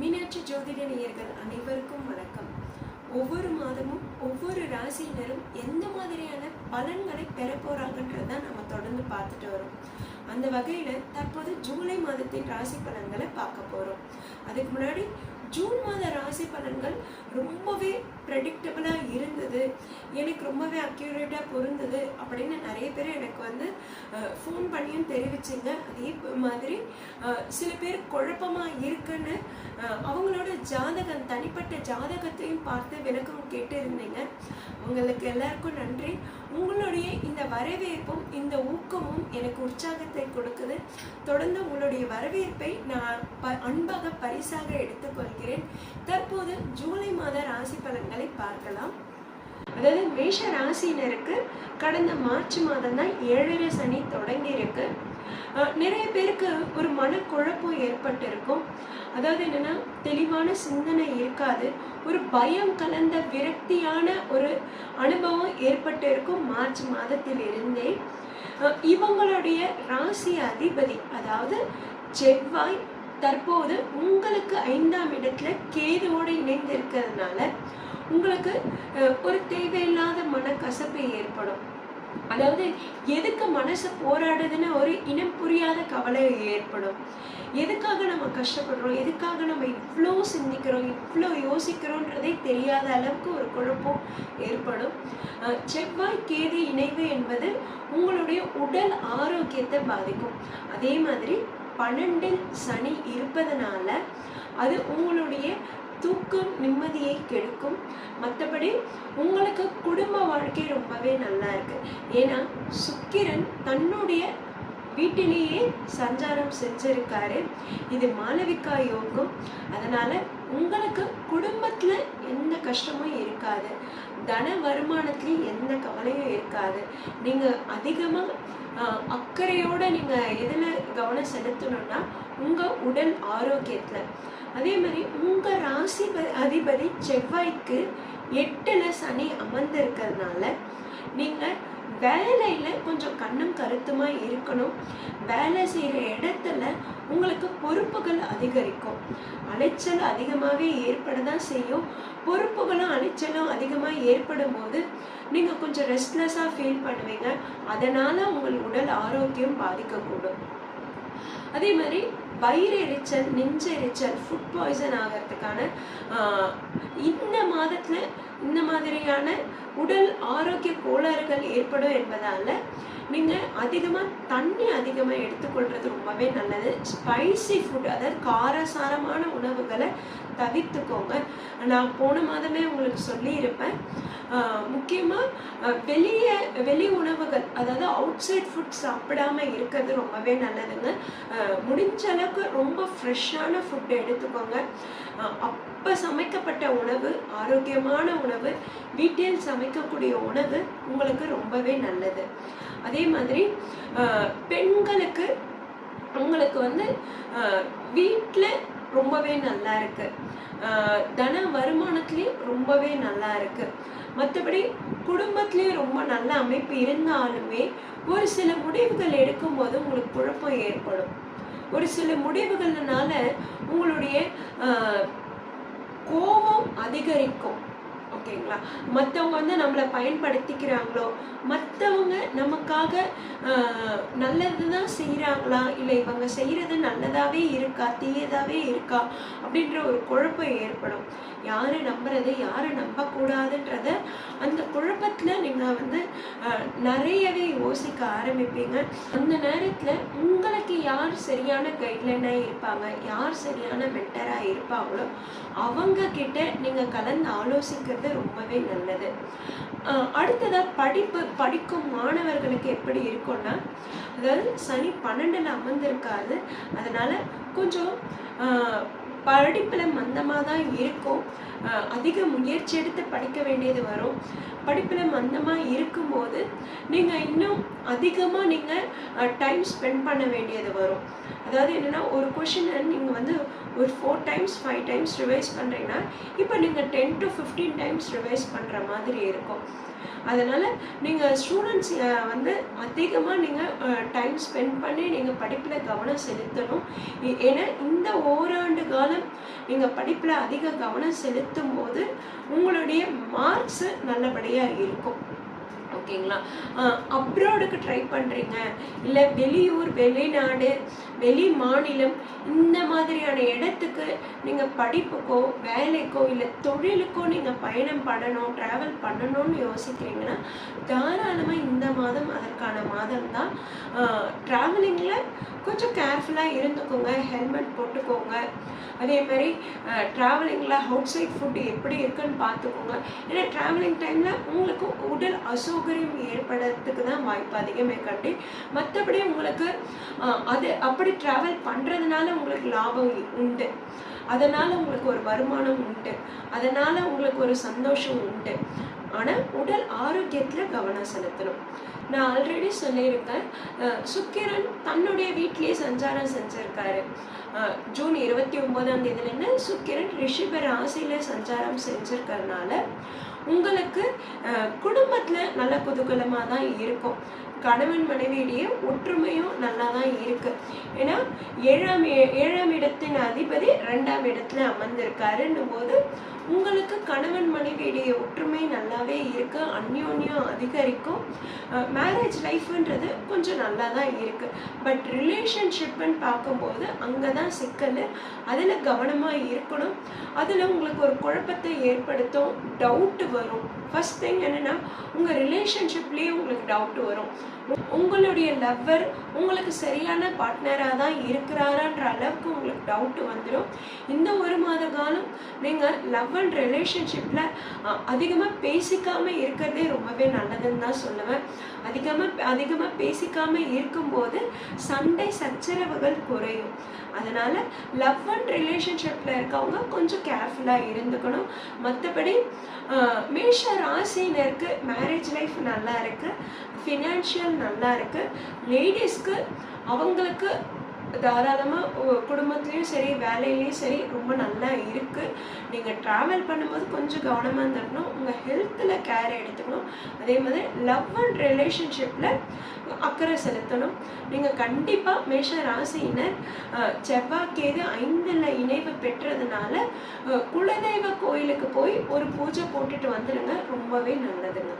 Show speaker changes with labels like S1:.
S1: மீனாட்சி ஜோதிட நேயர்கள் அனைவருக்கும் வணக்கம். ஒவ்வொரு மாதமும் ஒவ்வொரு ராசியினரும் எந்த மாதிரியான பலன்களை பெற போறாங்கன்றத நம்ம தொடர்ந்து பார்த்துட்டு வரோம். அந்த வகையில தற்போது ஜூலை மாதத்தின் ராசி பலன்களை பார்க்க போறோம். அதுக்கு முன்னாடி ஜூன் மாத ராசி பலன்கள் ரொம்பவே ப்ரெடிக்டபுளாக இருந்தது. எனக்கு ரொம்பவே அக்யூரேட்டாக பொருந்தது அப்படின்னு நிறைய பேர் எனக்கு வந்து ஃபோன் பண்ணியும் தெரிவிச்சிங்க. அதே மாதிரி சில பேர் குழப்பமாக இருக்குன்னு அவங்களோட ஜாதகம் தனிப்பட்ட ஜாதகத்தையும் பார்த்து விளக்கம் கேட்டு இருந்தீங்க உங்களுக்கு எல்லாருக்கும் நன்றி. உங்களுடைய இந்த வரவேற்பும் இந்த ஊக்கமும் எனக்கு உற்சாகத்தை கொடுக்குது. தொடர்ந்து உங்களுடைய வரவேற்பை நான் ப அன்பாக பரிசாக எடுத்துக்கொள்கிறேன். இருக்கிறேன் தற்போது ஜூலை மாத ராசி பலன்களை பார்க்கலாம். அதாவது மேஷ ராசினருக்கு கடந்த மார்ச் மாதம் தான் ஏழரை சனி தொடங்கி இருக்கு நிறைய பேருக்கு ஒரு மனக்குழப்பம் ஏற்பட்டிருக்கும். அதாவது என்னன்னா தெளிவான சிந்தனை இருக்காது. ஒரு பயம் கலந்த விரக்தியான ஒரு அனுபவம் ஏற்பட்டு இருக்கும் மார்ச் மாதத்தில் இருந்தே இவங்களுடைய ராசி அதிபதி அதாவது செவ்வாய் தற்போது உங்களுக்கு ஐந்தாம் இடத்துல கேதுவோடு இணைந்து இருக்கிறதுனால உங்களுக்கு ஒரு தேவையில்லாத மனக்கசப்பு ஏற்படும். அதாவது எதுக்கு மனசு போராடுதுன்னு ஒரு இனம் புரியாத கவலை ஏற்படும். எதுக்காக நம்ம கஷ்டப்படுறோம்? எதுக்காக நம்ம இவ்வளோ சிந்திக்கிறோம்? இவ்வளோ யோசிக்கிறோன்றதே தெரியாத அளவுக்கு ஒரு குழப்பம் ஏற்படும். செவ்வாய் கேது இணைவு என்பது உங்களுடைய உடல் ஆரோக்கியத்தை பாதிக்கும். அதே மாதிரி பன்னெண்டில் சனி இருப்பதனால அது உங்களுடைய தூக்கம் நிம்மதியை கெடுக்கும். மற்றபடி உங்களுக்கு குடும்ப வாழ்க்கை ரொம்பவே நல்லா இருக்கு. ஏன்னா சுக்கிரன் தன்னுடைய வீட்டிலேயே சஞ்சாரம் செஞ்சிருக்காரு. இது மாளவிகா யோகம். அதனால உங்களுக்கு குடும்பத்துல எந்த கஷ்டமும் இருக்காது. தன வருமானத்துலேயும் எந்த கவலையும் இருக்காது. நீங்க அதிகமாக அக்கறையோட நீங்க எதுல கவனம் செலுத்தணும்னா உங்க உடல் ஆரோக்கியத்துல. அதே மாதிரி உங்க ராசி அதிபதி செவ்வாய்க்கு எட்டில் சனி அமர்ந்திருக்கிறதுனால நீங்க வேலையில கொஞ்சம் கண்ணும் கருத்துமா இருக்கணும். வேலை செய்யற இடத்துல உங்களுக்கு பொறுப்புகள் அதிகரிக்கும். அலைச்சல் அதிகமாகவே ஏற்பட தான் செய்யும். பொறுப்புகளும் அலைச்சலும் அதிகமாக ஏற்படும் போது நீங்கள் கொஞ்சம் ரெஸ்ட்லெஸ்ஸாக ஃபீல் பண்ணுவீங்க. அதனால் உங்கள் உடல் ஆரோக்கியம் பாதிக்கக்கூடும். அதே மாதிரி வயிறு எரிச்சல் நெஞ்சு எரிச்சல் ஃபுட் பாய்சன் ஆகிறதுக்கான இந்த மாதத்தில் இந்த மாதிரியான உடல் ஆரோக்கிய கோளாறுகள் ஏற்படும் என்பதால் நீங்கள் அதிகமாக தண்ணி அதிகமாக எடுத்துக்கொள்வது ரொம்பவே நல்லது. ஸ்பைசி ஃபுட் அதாவது காரசாரமான உணவுகளை தவிர்த்துக்கோங்க. நான் போன மாதமே உங்களுக்கு சொல்லியிருப்பேன். முக்கியமாக வெளியே வெளி உணவுகள் அதாவது அவுட் சைட் ஃபுட் சாப்பிடாம இருக்கிறது ரொம்பவே நல்லதுங்க. முடிஞ்ச அளவுக்கு ரொம்ப ஃப்ரெஷ்ஷான ஃபுட் எடுத்துக்கோங்க. அப்போ சமைக்கப்பட்ட உணவு ஆரோக்கியமான உணவு வீட்டில் இருக்கக்கூடிய உணவு உங்களுக்கு ரொம்பவே நல்லது. அதே மாதிரி பெண்களுக்கு உங்களுக்கு வந்து வீட்டில் ரொம்பவே நல்லா இருக்கு. தன வருமானத்துலேயும் ரொம்பவே நல்லா இருக்கு. மற்றபடி குடும்பத்துலேயும் ரொம்ப நல்ல அமைப்பு இருந்தாலுமே ஒரு சில முடிவுகள் எடுக்கும்போது உங்களுக்கு குழப்பம் ஏற்படும். ஒரு சில முடிவுகள்னால உங்களுடைய கோபம் அதிகரிக்கும். ஓகேங்களா மற்றவங்க வந்து நம்மளை பயன்படுத்திக்கிறாங்களோ மற்றவங்க நமக்காக ஆஹ், நல்லது தான் செய்கிறாங்களா இல்லை இவங்க செய்கிறது நல்லதாகவே இருக்கா? தீயதாகவே இருக்கா? அப்படின்ற ஒரு குழப்பம் ஏற்படும். யாரை நம்புறது யாரை நம்பக்கூடாதுன்றத அந்த குழப்பத்தில் நீங்கள் வந்து நிறையவே யோசிக்க ஆரம்பிப்பீங்க. அந்த நேரத்தில் உங்களுக்கு யார் சரியான கைட்லைனாக இருப்பாங்க? யார் சரியான மென்டராக இருப்பாங்களோ அவங்க கிட்ட நீங்கள் கலந்து ஆலோசிக்கிறது ரொம்பவே நல்லது. அடுத்ததாக படிப்பு படிக்கும் மாணவர்களுக்கு எப்படி இருக்கும்னா அதாவது சனி பன்னெண்டில் அமர்ந்திருக்காது அதனால கொஞ்சம் படிப்பில் மந்தமாக தான் இருக்கும். அதிக முயற்சி எடுத்து படிக்க வேண்டியது வரும். படிப்பில் மந்தமாக இருக்கும்போது நீங்கள் இன்னும் அதிகமாக நீங்கள் டைம் ஸ்பெண்ட் பண்ண வேண்டியது வரும். அதாவது என்னன்னா ஒரு கொஷினை நீங்கள் வந்து ஒரு four times five times revise பண்ணுறீங்கன்னா இப்போ நீங்கள் ten to fifteen times revise பண்ணுற மாதிரி இருக்கும். அதனால் நீங்கள் ஸ்டூடெண்ட்ஸ் வந்து அதிகமாக நீங்கள் டைம் ஸ்பெண்ட் பண்ணி நீங்கள் படிப்பில் கவனம் செலுத்தணும். ஏன்னா இந்த ஓராண்டு காலம் நீங்கள் படிப்பில் அதிக கவனம் செலுத்தும் போது உங்களுடைய மார்க்ஸு நல்லபடியாக இருக்கும். ஓகேங்களா அப்ராடுக்கு ட்ரை பண்ணுறீங்க இல்லை வெளியூர் வெளிநாடு வெளி மாநிலம் இந்த மாதிரியான இடத்துக்கு நீங்கள் படிப்புக்கோ வேலைக்கோ இல்லை தொழிலுக்கோ நீங்கள் பயணம் பண்ணணும் ட்ராவல் பண்ணணும்னு யோசிக்கிறீங்கன்னா தாராளமாக இந்த மாதம் அதற்கான மாதம் தான் ட்ராவலிங்கில் கொஞ்சம் கேர்ஃபுல்லாக இருந்துக்கோங்க. ஹெல்மெட் போட்டுக்கோங்க. அதே மாதிரி ட்ராவலிங்கில் அவுட் சைட் ஃபுட்டு எப்படி இருக்குன்னு பார்த்துக்கோங்க. ஏன்னா ட்ராவலிங் டைமில் உங்களுக்கு உடல் அசௌகரியம் ஏற்படுறதுக்கு தான் வாய்ப்பு அதிகமே காட்டி மற்றபடி உங்களுக்கு அஹ், அது அப்படி ட்ராவல் பண்ணுறதுனால உங்களுக்கு லாபம் உண்டு. அதனால் உங்களுக்கு ஒரு வருமானம் உண்டு. அதனால் உங்களுக்கு ஒரு சந்தோஷம் உண்டு. ஆனால் உடல் ஆரோக்கியத்தில் கவனம் செலுத்தணும். நான் ஆல்ரெடி சொல்லியிருக்கேன் சுக்கிரன் தன்னுடைய வீட்டிலேயே சஞ்சாரம் செஞ்சிருக்காரு. ஜூன் இருபத்தி ஒன்பதாம் தேதியிலேருந்து சுக்கிரன் ரிஷிப ராசியில் சஞ்சாரம் செஞ்சுருக்கறனால உங்களுக்கு குடும்பத்தில் குடும்பத்துல நல்ல குதூகலமாக தான் இருக்கும். கணவன் மனைவியிடையே ஒற்றுமையும் நல்லா தான் இருக்கு. ஏன்னா ஏழாம் ஏழாம் இடத்தின் அதிபதி ரெண்டாம் இடத்துல அமர்ந்திருக்காருன்னும் போது உங்களுக்கு கணவன் மனைவியிடையே ஒற்றுமை நல்லாவே இருக்கு அந்யோன்யம் அதிகரிக்கும். மேரேஜ் லைஃப்ன்றது கொஞ்சம் நல்லா தான் இருக்கு பட் ரிலேஷன்ஷிப்னு பார்க்கும்போது அங்கே தான் சிக்கல். அதில் கவனமாக இருக்கணும். அதில் உங்களுக்கு ஒரு குழப்பத்தை ஏற்படுத்தும் டவுட் வரும். ஃபர்ஸ்ட் திங் என்னன்னா உங்கள் ரிலேஷன்ஷிப்லேயே உங்களுக்கு டவுட் வரும். உங்களுடைய லவ்வர் உங்களுக்கு சரியான பார்ட்னராக தான் இருக்கிறாரான்ற அளவுக்கு உங்களுக்கு டவுட் வந்துடும் இந்த ஒரு மாத காலம் நீங்கள் லவ் அண்ட் ரிலேஷன்ஷிப்பில் அதிகமாக பேசிக்காம இருக்கிறதே ரொம்பவே நல்லதுன்னு தான் சொல்லுவேன். அதிகமாக அதிகமாக பேசிக்காம இருக்கும்போது சண்டை சச்சரவுகள் குறையும். அதனால் லவ் அண்ட் ரிலேஷன்ஷிப்பில் இருக்கவங்க கொஞ்சம் கேர்ஃபுல்லாக இருந்துக்கணும். மற்றபடி மேஷ ராசினருக்கு மேரேஜ் லைஃப் நல்லா இருக்குது ஃபினான்ஷியல் நல்லா இருக்குது லேடிஸ்க்கு அவங்களுக்கு தாராளமாக குடும்பத்துலேயும் சரி வேலையிலையும் சரி ரொம்ப நல்லா இருக்குது நீங்கள் ட்ராவல் பண்ணும்போது கொஞ்சம் கவனமாக இருந்துக்கணும். உங்கள் ஹெல்த்தில் கேர் எடுத்துக்கணும். அதே மாதிரி லவ் அண்ட் ரிலேஷன்ஷிப்பில் அக்கறை செலுத்தணும். நீங்கள் கண்டிப்பாக மேஷ ராசியினர் செவ்வாய்க்கேது ஐந்தில் இணைவு பெற்றதுனால குலதெய்வ கோயிலுக்கு போய் ஒரு பூஜை போட்டுட்டு வந்துடுங்க ரொம்பவே நல்லதுங்க.